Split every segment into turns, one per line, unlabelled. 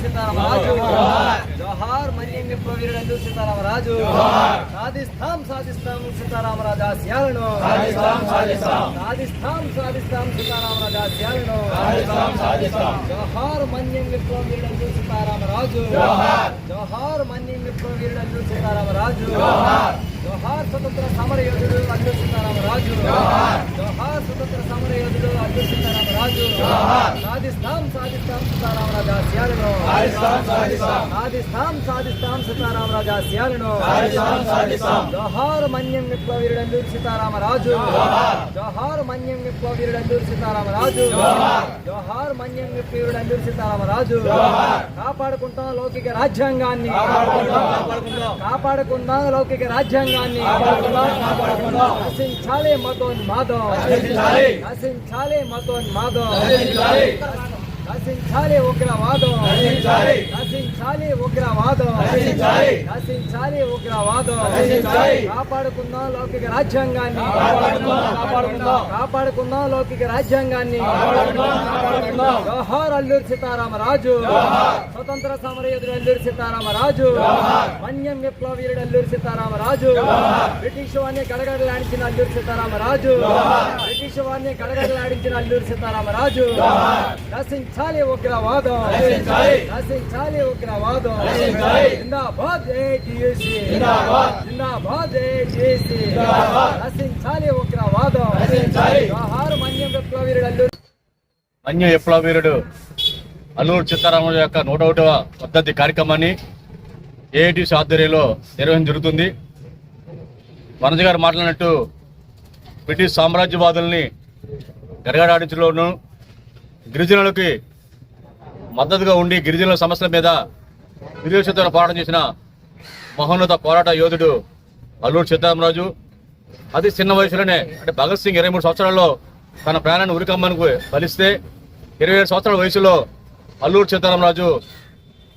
సీతారామరాజు జోహార్ మన్యం విప్లవీరుడు సీతారామరాజు సాధిస్తాం సాధిస్తాం సీతారామరాజు ఆశయాలను సాధిస్తాం సాధిస్తాం సీతారామరాజు ఆశయాలను జోహార్ మన్యం విప్లవీరుడు సీతారామరాజు జోహార్ మన్యం విప్లవీరుడు సీతారామరాజు జోహార్ స్వతంత్ర సమర యోధుడు అల్లు సీతారామరాజు జోహార్ స్వతంత్ర సమర యోధుడు అల్లు సీతారామరాజు సాధిస్తాం సాధిస్తాం సీతారామరాజు ఆశయాలను సాధిస్తాం సాధిస్తాం. సీతారామరాజు ఆశయాలను జోహార్ మన్యం విప్లవీరుడు సీతారామరాజు జోహార్ మన్యం విప్లవీరుడు సీతారామరాజు. జోహార్! మన్యం విప్లవీరుడు సీతారామరాజు. కాపాడుకుంటాం లౌకిక రాజ్యాంగాన్ని. కాపాడుకుందాం లౌకిక రాజ్యాంగాన్ని. నశించాలి మతోన్మాదం. నశించాలి. మతోన్మాదం. నశించాలి ఉగ్రవాదం. నశించాలి. ఉగ్రవాదం. నశించాలి. ఉగ్రవాదం. కాపాడుకుందాం లౌకిక రాజ్యాంగాన్ని. కాపాడుకుందాం లౌకిక రాజ్యాంగాన్ని. జోహార్ అల్లూరి సీతారామరాజు. స్వతంత్ర సమరయోధుడు అల్లూరి సీతారామరాజు. మన్యం విప్లవీరుడు అల్లూరి సీతారామరాజు. బ్రిటిష్ వారిని గడగడలాడించిన అల్లూరి సీతారామరాజు. బ్రిటిష్ వారిని గడగడలాడించిన అల్లూరి సీతారామరాజు. నశించాలి ఉగ్రవాదం నశించాలి. ఉగ్రవాదం జిందాబాద్ ఏటీయూసీ జిందాబాద్. ఏటీయూసీ నశించాలి ఉగ్రవాదం జోహార్ మన్యం విప్లవీరుడు అల్లూరి
అన్య విప్లవీరుడు అల్లూరు సీతారామరాజు యొక్క నూట ఒకటవ పద్ధతి కార్యక్రమాన్ని ఏఐటీసీ ఆధ్వర్యంలో నిర్వహించడం జరుగుతుంది. వనజ గారు మాట్లాడినట్టు బ్రిటిష్ సామ్రాజ్యవాదుల్ని గడగడాడించడంలోనూ గిరిజనులకి మద్దతుగా ఉండి గిరిజనుల సమస్యల మీద విదేశీతో పోరాటం చేసిన మహోన్నత పోరాట యోధుడు అల్లూరు సీతారామరాజు అతి చిన్న వయసులోనే అంటే భగత్ సింగ్ ఇరవై మూడు సంవత్సరాల్లో తన ప్రాణాన్ని ఉరికమ్మనికి బలిస్తే ఇరవై ఏడు సంవత్సరాల వయసులో అల్లూరు సీతారామరాజు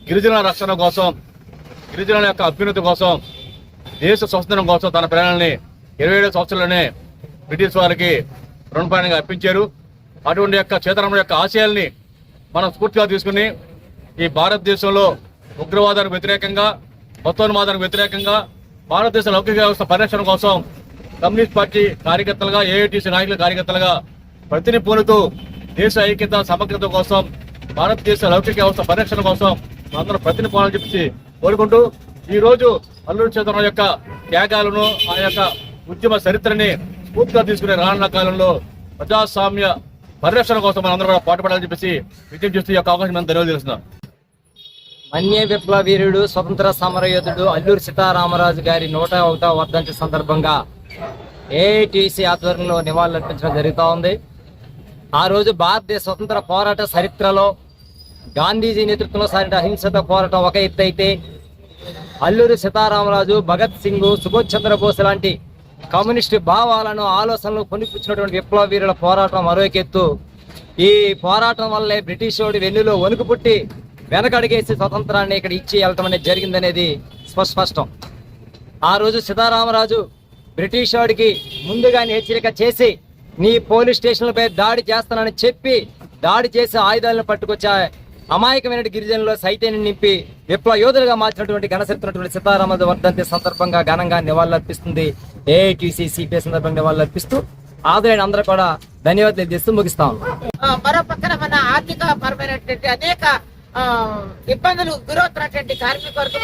గిరిజనుల రక్షణ కోసం గిరిజనుల యొక్క అభ్యున్నతి కోసం దేశ స్వతంత్రం కోసం తన ప్రాణాలని ఇరవై ఏడు సంవత్సరాల్లోనే బ్రిటిష్ వారికి రుణపాయంగా అర్పించారు. అటువంటి యొక్క సీతారాముల యొక్క ఆశయాల్ని మనం స్ఫూర్తిగా తీసుకుని ఈ భారతదేశంలో ఉగ్రవాదానికి వ్యతిరేకంగా మతోన్మాదానికి వ్యతిరేకంగా భారతదేశ లౌకిక వ్యవస్థ పరిరక్షణ కోసం కమ్యూనిస్ట్ పార్టీ కార్యకర్తలుగా ఏఐటీసీ నాయకుల కార్యకర్తలుగా ప్రతిని పూనుతూ దేశ ఐక్యత సమగ్రత కోసం భారతదేశ లౌకిక వ్యవస్థ పరిరక్షణ కోసం అందరూ ప్రతిని పోవాలని చెప్పి కోరుకుంటూ ఈరోజు రోజు అల్లూరి యొక్క త్యాగాలను ఆ యొక్క ఉద్యమ చరిత్రని స్ఫూర్తిగా తీసుకునే రానున్న కాలంలో ప్రజాస్వామ్య పరిరక్షణ కోసం మనం కూడా పాటుపడాలని చెప్పేసి విజ్ఞప్తి చేస్తూ యొక్క అవకాశం మనం ధన్యవాదాలు తెలుస్తున్నాం.
మన్య విప్లవీరుడు స్వతంత్ర సమరయోధుడు అల్లూరి సీతారామరాజు గారి నూట ఒకటో వర్ధంతి సందర్భంగా ఏఐటిసి ఆధ్వర్యంలో నివాళులర్పించడం జరుగుతూ ఉంది. ఆ రోజు భారతదేశ స్వతంత్ర పోరాట చరిత్రలో గాంధీజీ నేతృత్వంలో సాగిన అహింసత పోరాటం ఒక ఎత్తు అయితే అల్లూరి సీతారామరాజు భగత్ సింగ్ సుభాష్ చంద్రబోస్ లాంటి కమ్యూనిస్టు భావాలను ఆలోచనలు కొనిపుచ్చినటువంటి విప్లవ వీరుల పోరాటం మరోకెత్తు ఈ పోరాటం వల్లే బ్రిటిష్ వాడి వెన్నులో వణుకు పుట్టి వెనకడిగేసి స్వతంత్రాన్ని ఇక్కడ ఇచ్చి వెళ్ళటం అనేది జరిగిందనేది స్పష్టం. ఆ రోజు సీతారామరాజు బ్రిటిష్ వాడికి ముందుగానే హెచ్చరిక చేసి నీ పోలీస్ స్టేషన్లపై దాడి చేస్తానని చెప్పి దాడి చేసి ఆయుధాలను పట్టుకొచ్చా అమాయకమైన గిరిజనుల్లో సైత్యాన్ని నింపి విప్లవ యోధులుగా మార్చినటువంటి ఘనశక్తున్నటువంటి సీతారామరాజు వర్ధంతి సందర్భంగా ఘనంగా నివాళులర్పిస్తుంది. ఏఐటీసీ సిపిఐ సందర్భంగా నివాళులర్పిస్తూ ఆదరైన అందరూ కూడా ధన్యవాదాలు తెలియజేస్తూ ముగిస్తా ఉన్నాం.
మరో పక్కన మన ఆర్థిక పరమైనటువంటి అనేక ఆ, ఇబ్బందులు గురవుతున్నటువంటి కార్మిక వర్గం.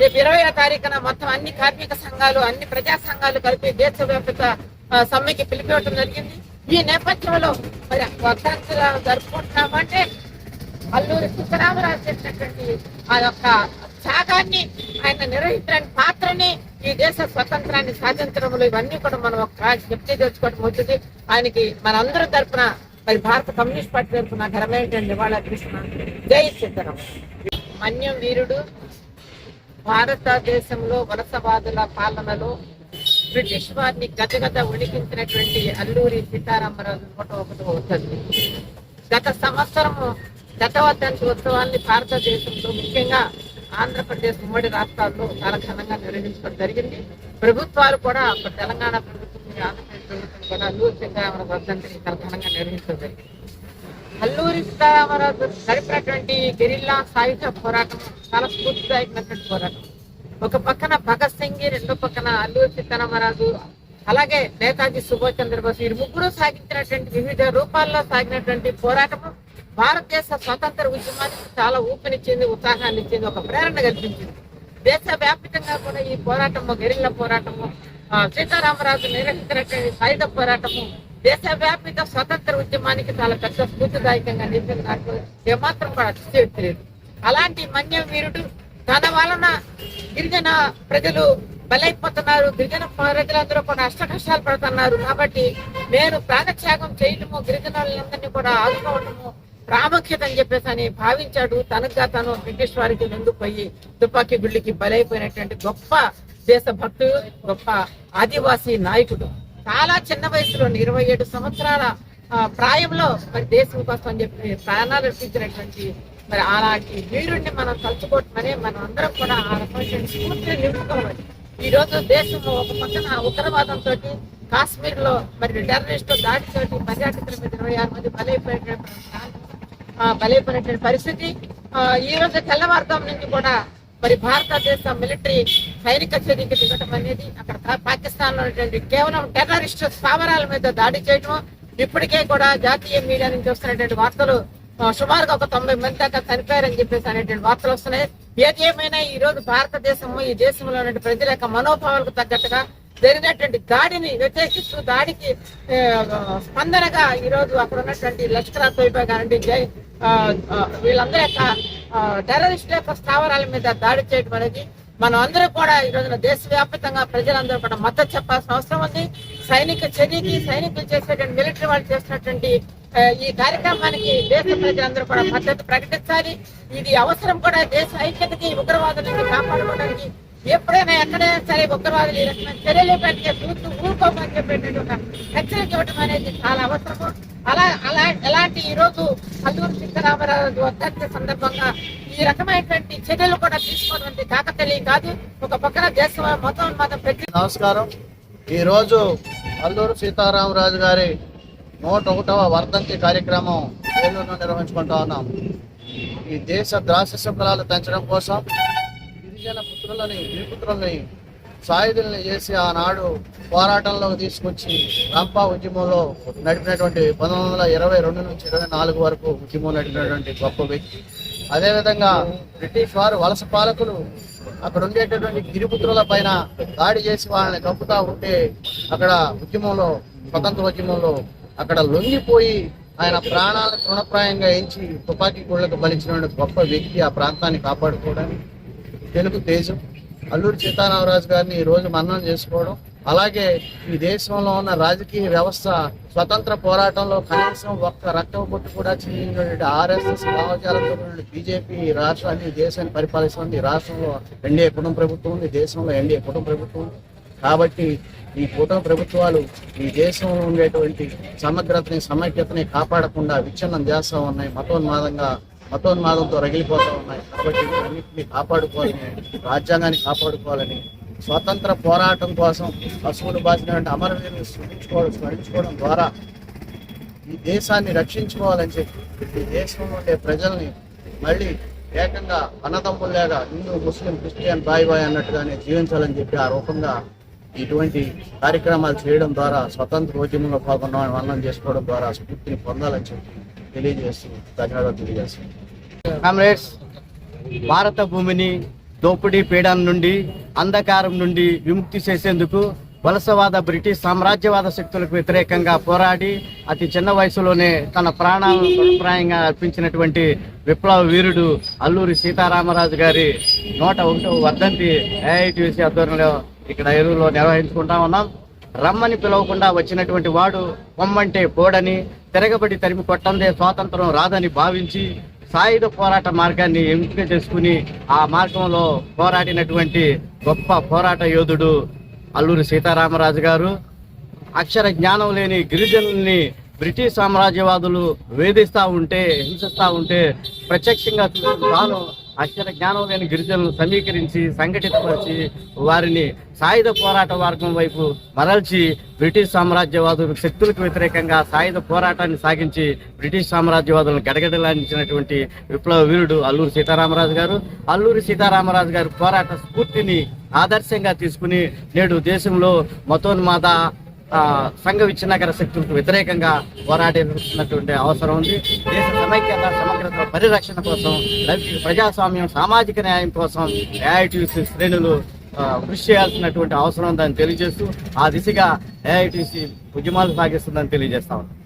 రేపు ఇరవై తారీఖున మొత్తం అన్ని కార్మిక సంఘాలు అన్ని ప్రజా సంఘాలు కలిపి దేశవ్యాప్త సమ్మెకి పిలిపివ్వడం జరిగింది. ఈ నేపథ్యంలో మరి వర్ధంతులు జరుపుకుంటున్నామంటే అల్లూరి సీతారామరాజు చేసినటువంటి ఆ యొక్క త్యాగాన్ని ఆయన నిర్వహించిన పాత్రని ఈ దేశ స్వతంత్రాన్ని సాధించడంలో ఇవన్నీ కూడా మనం ఒక చెప్తే తెచ్చుకోవడం అవుతుంది. ఆయనకి మనందరి తరఫున మరి భారత కమ్యూనిస్ట్ పార్టీ తరపున ఘనమైన నివాళులు అర్పిస్తున్నాను జై సీతారాం మన్యం వీరుడు భారతదేశంలో వలసవాదుల పాలనలో బ్రిటిష్ వారిని గదగద ఉణికించినటువంటి అల్లూరి సీతారామరాజు నూట ఒకటి అవుతుంది. గత సంవత్సరము శతవర్ధంతి ఉత్సవాన్ని భారతదేశంలో ముఖ్యంగా ఆంధ్రప్రదేశ్ ఉమ్మడి రాష్ట్రాల్లో చాలా ఘనంగా నిర్వహించడం జరిగింది. ప్రభుత్వాలు కూడా అప్పుడు తెలంగాణ ప్రభుత్వం ఆంధ్రప్రదేశ్ ప్రభుత్వం కూడా అల్లూరి సీతారామరాజు వర్ధంతిని చాలా ఘనంగా నిర్వహించడం జరిగింది. అల్లూరి సీతారామరాజు నడిపినటువంటి గెరిల్లా సాయుధ పోరాటం చాలా స్ఫూర్తిదాయకమైనటువంటి పోరాటం. ఒక పక్కన భగత్ సింగ్ రెండో పక్కన అల్లూరి సీతారామరాజు అలాగే నేతాజీ సుభాష్ చంద్రబోస్ వీరు ముగ్గురు సాగించినటువంటి వివిధ రూపాల్లో సాగినటువంటి పోరాటము. భారతదేశ స్వతంత్ర ఉద్యమానికి చాలా ఊపినిచ్చింది ఉత్సాహాన్ని ఇచ్చింది ఒక ప్రేరణ కల్పించింది. దేశవ్యాప్తంగా కూడా ఈ పోరాటము గెరిల్ల పోరాటము సీతారామరాజు నిర్వహించినటువంటి సాయుధ పోరాటము దేశవ్యాప్త స్వతంత్ర ఉద్యమానికి చాలా పెద్ద స్ఫూర్తిదాయకంగా నిలిచిన దాంట్లో ఏమాత్రం కూడా అతిశయోక్తి అలాంటి మన్యం వీరుడు తన వలన గిరిజన ప్రజలు బలైపోతున్నారు. గిరిజన ప్రజలందరూ కూడా అష్ట కష్టాలు పడుతున్నారు. కాబట్టి నేను ప్రాణత్యాగం చేయటము గిరిజనులందరినీ కూడా ఆదుకోవటము ప్రాముఖ్యత అని చెప్పేసి అని భావించాడు. తనగా తను బ్రిటిష్ వారికి లొంగిపోయి తుపాకీ గుళ్ళకి బలైపోయినటువంటి గొప్ప దేశభక్తుడు గొప్ప ఆదివాసీ నాయకుడు. చాలా చిన్న వయసులో ఇరవై ఏడు సంవత్సరాల ప్రాయంలో మరి దేశం కోసం అని చెప్పి ప్రాణాలు అర్పించినటువంటి మరి అలాంటి వీరుణ్ణి మనం తలుచుకోవటమనే మనం అందరం కూడా ఆ రకమైన స్ఫూర్తిని నింపుకోవాలి. ఈ రోజు దేశం ఒక పక్కన ఉగ్రవాదంతో కాశ్మీర్లో మరి టెర్రరిస్టు దాడితోటి పర్యాటకుల మీద ఇరవై ఆరు మంది బలైపోయినటువంటి బలైపోయినటువంటి పరిస్థితి. ఆ, ఈ రోజు తెల్లవారుజాము నుంచి కూడా మరి భారతదేశ మిలిటరీ సైనిక చర్యకి దిగటం అనేది అక్కడ పాకిస్తాన్లో ఉన్నటువంటి కేవలం టెర్రరిస్ట్ స్థావరాల మీద దాడి చేయడం ఇప్పటికే కూడా జాతీయ మీడియా నుంచి వస్తున్నటువంటి వార్తలు సుమారుగా ఒక తొంభై మంది దాకా చనిపోయారని చెప్పేసి అనేటువంటి వార్తలు వస్తున్నాయి. ఏది ఏమైనా ఈ రోజు భారతదేశము ఈ దేశంలో ఉన్న ప్రజల యొక్క మనోభావాలకు తగ్గట్టుగా జరిగినటువంటి దాడిని వ్యతిరేకిస్తూ దాడికి స్పందనగా ఈ రోజు అక్కడ ఉన్నటువంటి లష్కరా తోయిబా గారండి జై ఆ, వీళ్ళందరి యొక్క టెర్రరిస్ట్ యొక్క స్థావరాల మీద దాడి చేయడం అనేది మనం అందరూ కూడా ఈ రోజున దేశవ్యాప్తంగా ప్రజలందరూ కూడా మద్దతు చెప్పాల్సిన అవసరం ఉంది. సైనిక చర్యకి సైనికులు చేసేటువంటి మిలిటరీ వాళ్ళు చేసినటువంటి ఈ కార్యక్రమానికి దేశ ప్రజలందరూ కూడా మద్దతు ప్రకటించాలి. ఇది అవసరం కూడా దేశ ఐక్యతకి ఉగ్రవాదుల కాపాడుకోవడానికి ఎప్పుడైనా ఎక్కడైనా సరే ఉగ్రవాదులు ఈ రకమైన చర్యలు పెట్టే చూస్తూ ఊరుకోమని చెప్పేటువంటి ఒక హెచ్చరిక ఇవ్వడం అనేది చాలా అవసరము. అలా అలా ఎలాంటి ఈ రోజు అల్లూరు సీతారామరాజు వర్ధంతి సందర్భంగా ఈ రకమైనటువంటి చర్యలు కూడా తీసుకోవడం కాకతలి కాదు. ఒక పక్కన దేశం మొత్తం మతం పెట్టి
నమస్కారం. ఈరోజు అల్లూరు సీతారామరాజు గారి నూట ఒకటవ వర్ధంతి కార్యక్రమం ఏలూరులో నిర్వహించుకుంటా ఉన్నాం. ఈ దేశ ద్రాక్ష ఫలాలు పెంచడం కోసం గిరిజన పుత్రులని గిరిపుత్రుల్ని సాయుధుల్ని చేసి ఆనాడు పోరాటంలోకి తీసుకొచ్చి రంపా ఉద్యమంలో నడిపినటువంటి పంతొమ్మిది వందల ఇరవై రెండు నుంచి ఇరవై నాలుగు వరకు ఉద్యమం నడిపినటువంటి గొప్ప వ్యక్తి. అదేవిధంగా బ్రిటిష్ వారు వలస పాలకులు అక్కడ ఉండేటటువంటి గిరిపుత్రుల పైన దాడి చేసి వాళ్ళని కప్పుతా ఉంటే అక్కడ ఉద్యమంలో స్వతంత్ర ఉద్యమంలో అక్కడ లొంగిపోయి ఆయన ప్రాణాలను తృణప్రాయంగా ఎంచి తుపాకీ గుళ్ళకు బలించినటువంటి గొప్ప వ్యక్తి ఆ ప్రాంతాన్ని కాపాడుకోవడానికి తెలుగు తేజం అల్లూరి సీతారామరాజు గారిని ఈ రోజు మన్నం చేసుకోవడం అలాగే ఈ దేశంలో ఉన్న రాజకీయ వ్యవస్థ స్వతంత్ర పోరాటంలో కనీసం ఒక్క రక్తం బొట్టు కూడా చేయనటువంటి ఆర్ఎస్ఎస్ భావజాలతో బీజేపీ రాష్ట్రాన్ని దేశాన్ని పరిపాలిస్తుంది. ఈ రాష్ట్రంలో ఎన్డీఏ కుటుంబ ప్రభుత్వం ఉంది దేశంలో ఎన్డీఏ కుటుంబ ప్రభుత్వం ఉంది. కాబట్టి ఈ కూటమి ప్రభుత్వాలు ఈ దేశంలో ఉండేటువంటి సమగ్రతని సమైక్యతని కాపాడకుండా విచ్ఛిన్నం చేస్తూ ఉన్నాయి. మతోన్మాదంగా మతోన్మాదంతో రగిలిపోతూ ఉన్నాయి. కాబట్టి అన్నింటినీ కాపాడుకోవాలని రాజ్యాంగాన్ని కాపాడుకోవాలని స్వతంత్ర పోరాటం కోసం పశువులు బాసినటువంటి అమరవీరుని స్మరించుకోవడం స్మరించుకోవడం ద్వారా ఈ దేశాన్ని రక్షించుకోవాలని చెప్పి ఈ దేశంలో ఉండే ప్రజల్ని మళ్ళీ ఏకంగా అన్నదమ్ముల్లాగా హిందూ ముస్లిం క్రిస్టియన్ బాయ్ బాయ్ అన్నట్టుగానే జీవించాలని చెప్పి ఆ రూపంగా ఇటువంటి కార్యక్రమాలు చేయడం ద్వారా స్వతంత్ర ఉద్యమంలో పాల్గొన్న వర్ణం చేసుకోవడం ద్వారా స్ఫూర్తిని పొందాలని చెప్పి తెలియజేస్తూ ధన్యవాదాలు తెలియజేస్తున్నాను.
కామ్రేడ్స్ భారత భూమిని దోపిడీ పీడన నుండి అంధకారం నుండి విముక్తి చేసేందుకు వలసవాద బ్రిటిష్ సామ్రాజ్యవాద శక్తులకు వ్యతిరేకంగా పోరాడి అతి చిన్న వయసులోనే తన ప్రాణాలను తృణప్రాయంగా అర్పించినటువంటి విప్లవ వీరుడు అల్లూరి సీతారామరాజు గారి నూట ఒకటో వర్ధంతి ఏఐటిసి ఆధ్వర్యంలో ఇక్కడ ఎరువులో నిర్వహించుకుంటా ఉన్నాం. రమ్మని పిలవకుండా వచ్చినటువంటి వాడు పొమ్మంటే పోడని తిరగబడి తరిమి కొట్టందే స్వాతంత్రం రాదని భావించి సాయుధ పోరాట మార్గాన్ని ఎంపిక చేసుకుని ఆ మార్గంలో పోరాడినటువంటి గొప్ప పోరాట యోధుడు అల్లూరి సీతారామరాజు గారు. అక్షర జ్ఞానం లేని గిరిజనుల్ని బ్రిటిష్ సామ్రాజ్యవాదులు వేధిస్తూ ఉంటే హింసిస్తూ ఉంటే ప్రత్యక్షంగా తాను అక్షర జ్ఞానం లేని గిరిజనులను సమీకరించి సంఘటితపరిచి వారిని సాయుధ పోరాట మార్గం వైపు మరల్చి బ్రిటిష్ సామ్రాజ్యవాదులు శక్తులకు వ్యతిరేకంగా సాయుధ పోరాటాన్ని సాగించి బ్రిటిష్ సామ్రాజ్యవాదులను గడగడలాడించినటువంటి విప్లవ వీరుడు అల్లూరి సీతారామరాజు గారు. అల్లూరి సీతారామరాజు గారి పోరాట స్ఫూర్తిని ఆదర్శంగా తీసుకుని నేడు దేశంలో మతోన్మాద సంఘ విచ్ఛిన్నకర శక్తులకు వ్యతిరేకంగా పోరాడేటువంటి అవసరం ఉంది. దేశ సమైక్యత సమగ్రత పరిరక్షణ కోసం లౌకిక ప్రజాస్వామ్యం సామాజిక న్యాయం కోసం ఏఐటీసీ శ్రేణులు కృషి చేయాల్సినటువంటి అవసరం ఉందని తెలియజేస్తూ ఆ దిశగా ఏఐటీసీ ఉద్యమాలు సాగిస్తుందని తెలియజేస్తా ఉన్నాం.